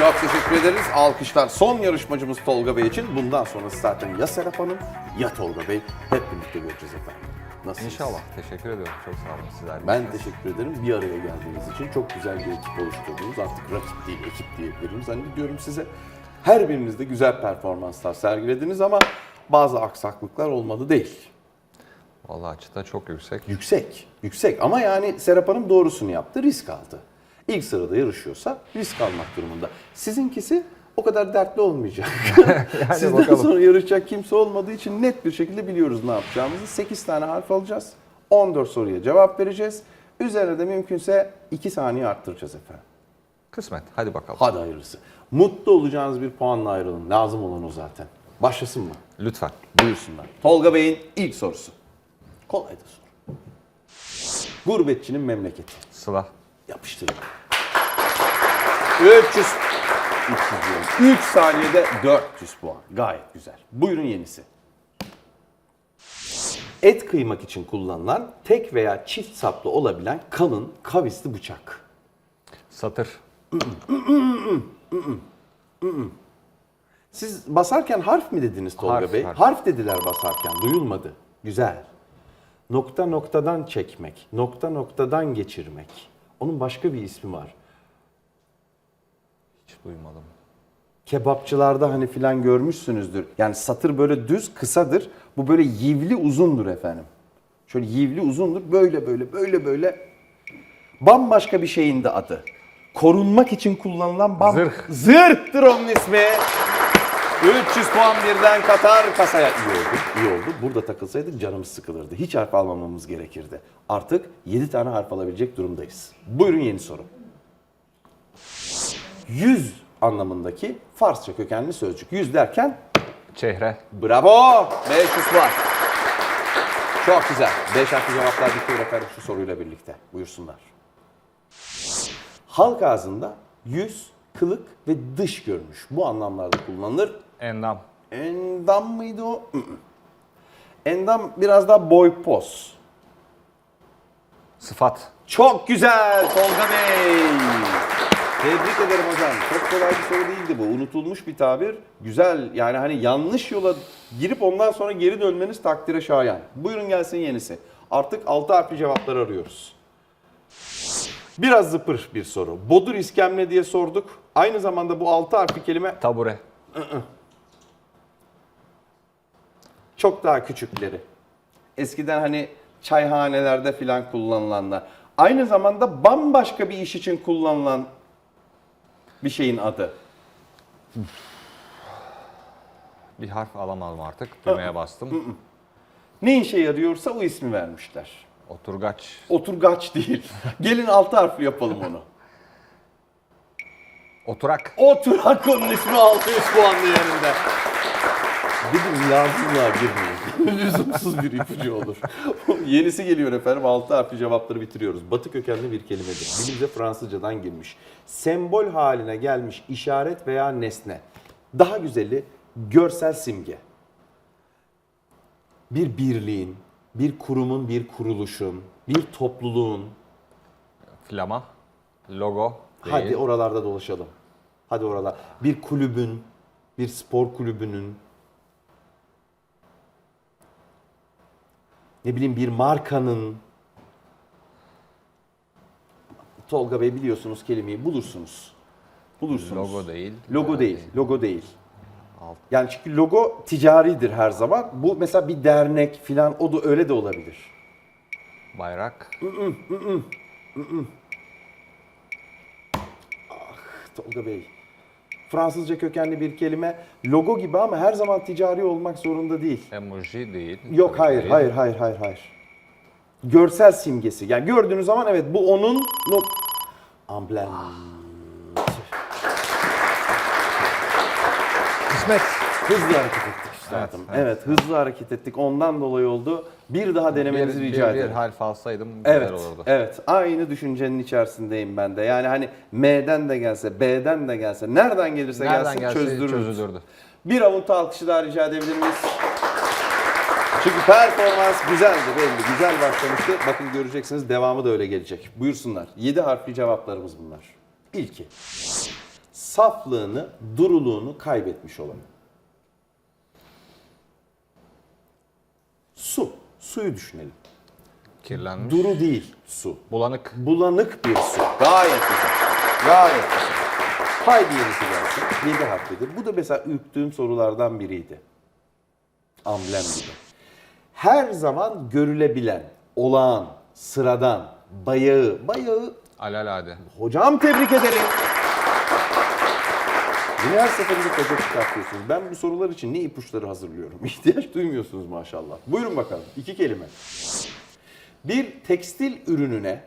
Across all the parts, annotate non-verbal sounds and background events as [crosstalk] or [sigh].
Çok teşekkür ederiz. Alkışlar son yarışmacımız Tolga Bey için. Bundan sonrası zaten ya Serap Hanım ya Tolga Bey. Hep birlikte göreceğiz efendim. Nasılsınız? İnşallah. Teşekkür ediyorum. Çok sağ olun sizler. de. Ben teşekkür ederim. Bir araya geldiğiniz için çok güzel bir ekip oluşturdunuz. Artık rakip değil, ekip diyebilirim. Zannediyorum size. Her birinizde güzel performanslar sergilediniz ama bazı aksaklıklar olmadı değil. Vallahi çıta çok yüksek. Yüksek, yüksek ama yani Serap Hanım doğrusunu yaptı, risk aldı. İlk sırada yarışıyorsa risk almak durumunda. Sizinkisi o kadar dertli olmayacak. [laughs] Sizden bakalım. sonra yarışacak kimse olmadığı için net bir şekilde biliyoruz ne yapacağımızı. 8 tane harf alacağız. 14 soruya cevap vereceğiz. Üzerine de mümkünse 2 saniye arttıracağız efendim. Kısmet. Hadi bakalım. Hadi hayırlısı. Mutlu olacağınız bir puanla ayrılın. Lazım olan o zaten. Başlasın mı? Lütfen. Buyursunlar. Tolga Bey'in ilk sorusu. Kolay da soru. Gurbetçinin memleketi. Sıla. Yapıştırın. 300 300 diyorum. 3 saniyede 400 puan. Gayet güzel. Buyurun yenisi. Et kıymak için kullanılan tek veya çift saplı olabilen kalın kavisli bıçak. Satır. Siz basarken harf mi dediniz Tolga Harf, Bey? Harf dediler basarken. Duyulmadı. Güzel. Nokta noktadan çekmek, nokta noktadan geçirmek. Onun başka bir ismi var. Duymadım. Kebapçılarda hani filan görmüşsünüzdür. Yani satır böyle düz, kısadır. Bu böyle yivli uzundur efendim. Şöyle yivli uzundur. Böyle böyle böyle böyle. Bambaşka bir şeyin de adı. Korunmak için kullanılan bam... Zırh. Zırhtır onun ismi. 300 puan birden Katar kasaya. İyi oldu, iyi oldu. Burada takılsaydık canımız sıkılırdı. Hiç harf almamamız gerekirdi. Artık 7 tane harf alabilecek durumdayız. Buyurun yeni soru. Yüz anlamındaki Farsça kökenli sözcük. Yüz derken Çehre. bravo 500 puan. Çok güzel. 5 harfli cevaplar bitiyor efendim şu soruyla birlikte. Buyursunlar. Halk ağzında yüz, kılık ve dış görünüş bu anlamlarda kullanılır. Endam. Endam mıydı o? Endam biraz daha boy poz. Sıfat. Çok güzel Tolga Bey. Tebrik ederim hocam. Çok kolay bir soru değildi bu. Unutulmuş bir tabir. Güzel yani hani yanlış yola girip ondan sonra geri dönmeniz takdire şayan. Buyurun gelsin yenisi. Artık 6 harfli cevaplar arıyoruz. Biraz zıpır bir soru. Bodur iskemle diye sorduk. Aynı zamanda bu 6 harfli kelime Tabure. çok daha küçükleri. Eskiden hani çayhanelerde filan kullanılanlar. Aynı zamanda bambaşka bir iş için kullanılan bir şeyin adı. Bir harf alamadım artık. Düğmeye bastım. Ne işe yarıyorsa o ismi vermişler. Oturgaç. Oturgaç değil. [laughs] Gelin altı harfli yapalım onu. Oturak. Oturak onun ismi 600 puan değerinde. Dedim lazımlığa girmeyin. [laughs] Lüzumsuz bir ipucu olur. [laughs] Yenisi geliyor efendim. Altı harfli cevapları bitiriyoruz. Batı kökenli bir kelimedir. Dilimize Fransızcadan girmiş. Sembol haline gelmiş işaret veya nesne. Daha güzeli görsel simge. Bir birliğin, bir kurumun, bir kuruluşun, bir topluluğun, Flama. Logo. Değil. Hadi oralarda dolaşalım. Hadi oralar. Bir kulübün, bir spor kulübünün, ne bileyim bir markanın, Tolga Bey biliyorsunuz kelimeyi bulursunuz. Bulursunuz. Logo değil. Logo Ee, değil, logo değil. Alt. Yani çünkü logo ticaridir her zaman. Bu mesela bir dernek filan o da öyle de olabilir. Bayrak. Tolga Bey. Fransızca kökenli bir kelime. Logo gibi ama her zaman ticari olmak zorunda değil. Emoji değil. Yok hayır, değil. hayır, hayır, hayır, hayır. Görsel simgesi. Yani gördüğünüz zaman evet bu onun no... amblem. Kısmet. Hızlı hareket ettik üstadım. Evet, Evet, hızlı hareket ettik. Ondan dolayı oldu. Bir daha denemenizi bir, rica bir, bir ederim. harf alsaydım güzel Evet, olurdu. evet. Aynı düşüncenin içerisindeyim ben de. Yani hani M'den de gelse, B'den de gelse, nereden gelirse Nereden gelsin gelse çözdürürüz. çözülürdü. Bir avuntu alkışı daha rica edebilir miyiz? Çünkü performans güzeldi belli. Güzel başlamıştı. Bakın göreceksiniz devamı da öyle gelecek. Buyursunlar. 7 harfli cevaplarımız bunlar. İlki. saflığını, duruluğunu kaybetmiş olan. Su. Suyu düşünelim. Kirlenmiş. Duru değil su. Bulanık. Bulanık bir su. Gayet güzel. Gayet güzel. Haydi yenisi gelsin. 7 harflidir. Bu da mesela ürktüğüm sorulardan biriydi. Amblem gibi. Her zaman görülebilen, olağan, sıradan, bayağı, bayağı Alalade. Hocam tebrik ederim. Yine her seferinde koca çıkartıyorsunuz. Ben bu sorular için ne ipuçları hazırlıyorum. [laughs] İhtiyaç duymuyorsunuz maşallah. Buyurun bakalım. İki kelime. Bir tekstil ürününe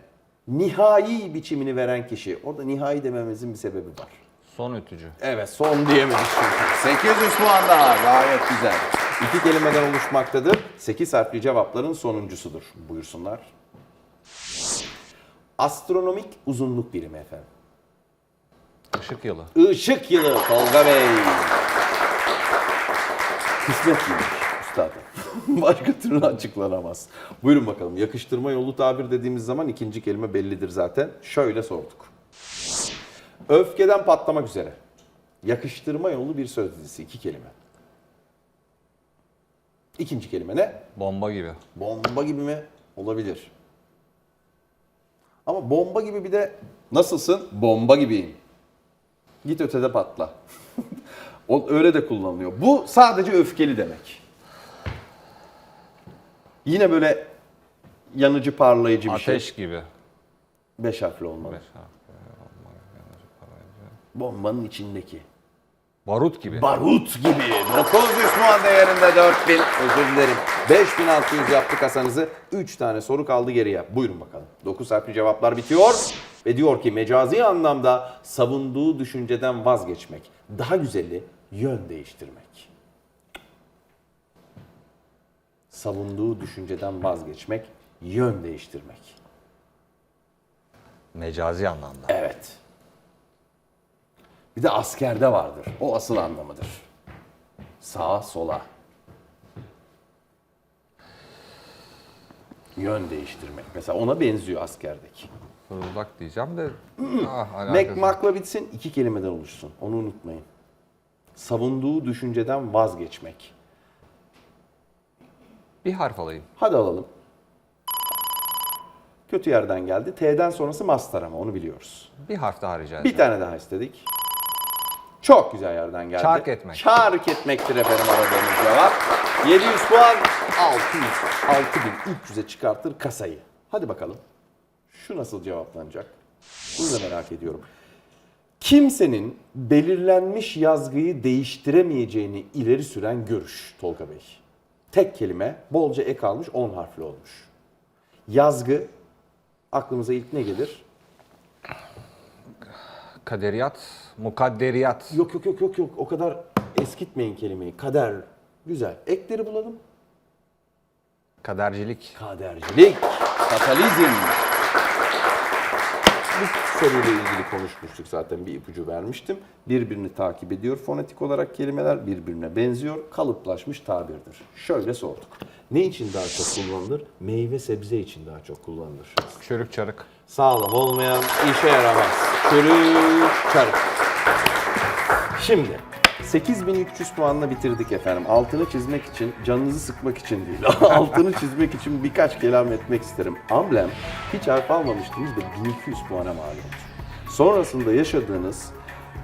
nihai biçimini veren kişi. Orada nihai dememizin bir sebebi var. Son ütücü. Evet son diyemedik çünkü. 800 puan daha gayet güzel. İki kelimeden oluşmaktadır. 8 harfli cevapların sonuncusudur. Buyursunlar. Astronomik uzunluk birimi efendim. Işık yılı. Işık yılı Tolga Bey. Kısmet miymiş üstadım? [laughs] Başka türlü açıklanamaz. Buyurun bakalım. Yakıştırma yolu tabir dediğimiz zaman ikinci kelime bellidir zaten. Şöyle sorduk. Öfkeden patlamak üzere. Yakıştırma yolu bir söz dizisi. iki kelime. İkinci kelime ne? Bomba gibi. Bomba gibi mi? Olabilir. Ama bomba gibi bir de nasılsın? Bomba gibiyim. Git ötede patla. [laughs] o öyle de kullanılıyor. Bu sadece öfkeli demek. Yine böyle yanıcı parlayıcı bir şey. Ateş gibi. Beş harfli olmalı. Beş harf. Bombanın içindeki. Barut gibi. Barut gibi. 900 puan değerinde 4000. Özür dilerim. 5600 yaptı kasanızı. 3 tane soru kaldı geriye. Buyurun bakalım. 9 harfli cevaplar bitiyor. Ve diyor ki mecazi anlamda savunduğu düşünceden vazgeçmek. Daha güzeli yön değiştirmek. Savunduğu düşünceden vazgeçmek, yön değiştirmek. Mecazi anlamda. Evet. Bir de askerde vardır. O asıl anlamıdır. Sağa sola. Yön değiştirmek. Mesela ona benziyor askerdeki. Fırıldak diyeceğim de. [clears throat] ah, alakası. Mekmakla bitsin iki kelimeden oluşsun. Onu unutmayın. Savunduğu düşünceden vazgeçmek. Bir harf alayım. Hadi alalım. Kötü yerden geldi. T'den sonrası mastar ama onu biliyoruz. Bir harf daha rica Bir edeceğim. tane daha istedik. Çok güzel yerden geldi. Çark etmek. Çark etmektir efendim aradığımız cevap. 700 puan 600. 6300'e çıkartır kasayı. Hadi bakalım. Şu nasıl cevaplanacak? Bunu da merak ediyorum. Kimsenin belirlenmiş yazgıyı değiştiremeyeceğini ileri süren görüş Tolga Bey. Tek kelime, bolca ek almış, 10 harfli olmuş. Yazgı, aklımıza ilk ne gelir? Kaderiyat. Mukadderiyat. Yok yok yok yok yok o kadar eskitmeyin kelimeyi. Kader güzel. Ekleri bulalım. Kadercilik. Kadercilik, fatalizm. Bu soruyla ilgili konuşmuştuk zaten bir ipucu vermiştim. Birbirini takip ediyor fonetik olarak kelimeler birbirine benziyor. Kalıplaşmış tabirdir. Şöyle sorduk. Ne için daha çok kullanılır? Meyve sebze için daha çok kullanılır. Çörük çarık. Sağlam olmayan işe yaramaz. Çürük çarık. Şimdi 8300 puanla bitirdik efendim. Altını çizmek için, canınızı sıkmak için değil. [laughs] Altını çizmek için birkaç kelam etmek isterim. Amblem hiç harf almamıştınız ve 1200 puana mal oldu. Sonrasında yaşadığınız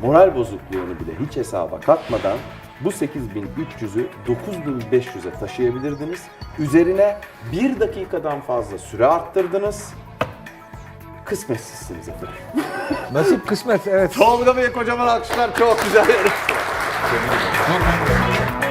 moral bozukluğunu bile hiç hesaba katmadan bu 8300'ü 9500'e taşıyabilirdiniz. Üzerine bir dakikadan fazla süre arttırdınız. Kısmetsizsiniz efendim. Nasip kısmet evet. Tolga Bey'e kocaman alkışlar çok güzel yarıştı. [laughs] Dur.